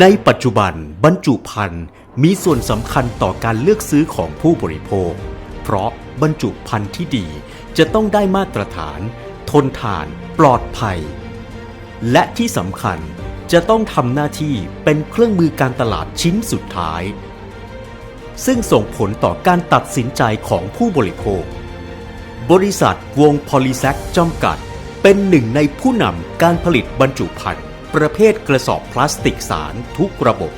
ในปัจจุบันบรรจุภัณฑ์มีส่วนสำคัญต่อการเลือกซื้อของผู้บริโภค เพราะบรรจุภัณฑ์ที่ดีจะต้องได้มาตรฐาน ทนทาน ปลอดภัย และที่สำคัญจะต้องทำหน้าที่เป็นเครื่องมือการตลาดชิ้นสุดท้าย ซึ่งส่งผลต่อการตัดสินใจของผู้บริโภค บริษัทวงพอลิแซคจำกัด เป็นหนึ่งในผู้นำการผลิตบรรจุภัณฑ์ ประเภทกระสอบพลาสติกสารทุกระบบ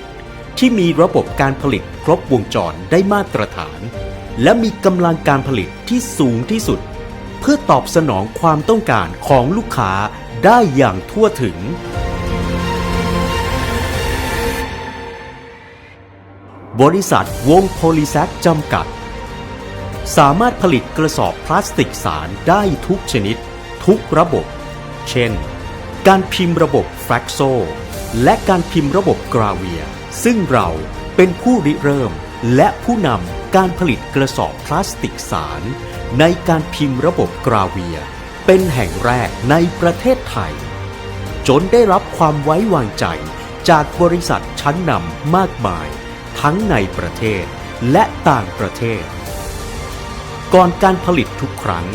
ที่มีระบบการผลิตครบวงจรได้มาตรฐาน และมีกำลังการผลิตที่สูงที่สุด เพื่อตอบสนองความต้องการของลูกค้าได้อย่างทั่วถึง บริษัทวงโพลิแซคจำกัด สามารถผลิตกระสอบพลาสติกสารได้ทุกชนิด ทุกระบบ เช่น การพิมพ์ระบบ แฟกโซ และการพิมพ์ระบบกราเวีย ซึ่งเราเป็นผู้ริเริ่ม และผู้นำการผลิตกระสอบพลาสติกสาร ในการพิมพ์ระบบกราเวีย เป็นแห่งแรกในประเทศไทย จนได้รับความไว้วางใจจากบริษัทชั้นนำมากมาย ทั้งในประเทศและต่างประเทศ ก่อนการผลิตทุกครั้ง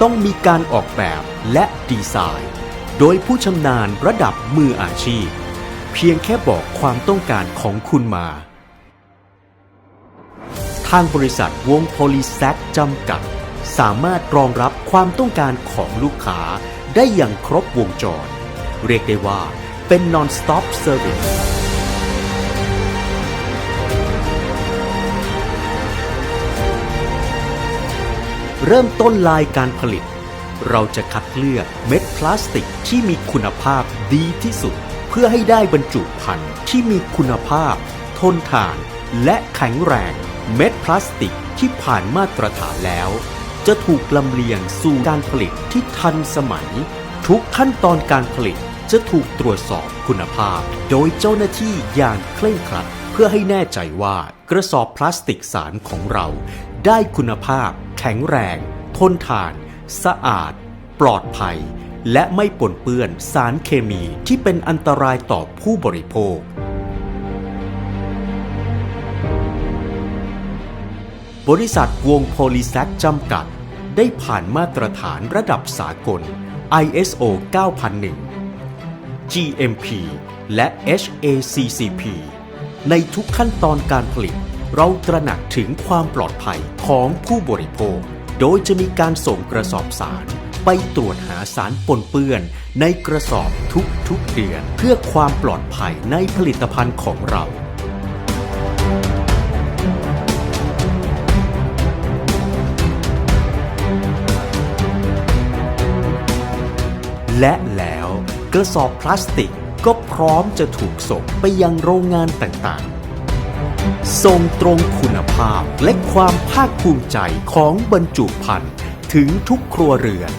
ต้องมีการออกแบบและดีไซน์ โดยผู้ชำนาญระดับมืออาชีพ เพียงแค่บอกความต้องการของคุณมา ทางบริษัทวงโพลิแซคจำกัด สามารถรองรับความต้องการของลูกค้าได้อย่างครบวงจร เรียกได้ว่าเป็น non-stop service เริ่มต้นลายการผลิต เราจะคัดเลือกเม็ดพลาสติกที่มีคุณภาพดีที่สุด เพื่อให้ได้บรรจุภัณฑ์ที่มีคุณภาพ ทนทาน และแข็งแรง เม็ดพลาสติกที่ผ่านมาตรฐานแล้ว จะถูกลำเลียงสู่การผลิตที่ทันสมัย ทุกขั้นตอนการผลิตจะถูกตรวจสอบคุณภาพ โดยเจ้าหน้าที่อย่างเคร่งครัด เพื่อให้แน่ใจว่ากระสอบพลาสติกสารของเรา ได้คุณภาพ แข็งแรง ทนทาน สะอาด ปลอดภัย และไม่ปนเปื้อนสารเคมีที่เป็นอันตรายต่อผู้บริโภค บริษัทวงโพลิแซคจำกัด ได้ผ่านมาตรฐานระดับสากล ISO 9001 GMP และ HACCP ในทุกขั้นตอนการผลิต เราตระหนักถึงความปลอดภัยของผู้บริโภค โดยจะมีการส่งกระสอบสารไปตรวจหาสารปนเปื้อนในกระสอบทุกๆเดือน เพื่อความปลอดภัยในผลิตภัณฑ์ของเราและแล้วกระสอบพลาสติกก็พร้อมจะถูกส่งไปยังโรงงานต่างๆ ส่งตรงคุณภาพและความภาคภูมิใจของบรรจุภัณฑ์ถึงทุกครัวเรือน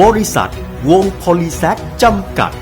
บริษัทวงโพลิแซกจำกัด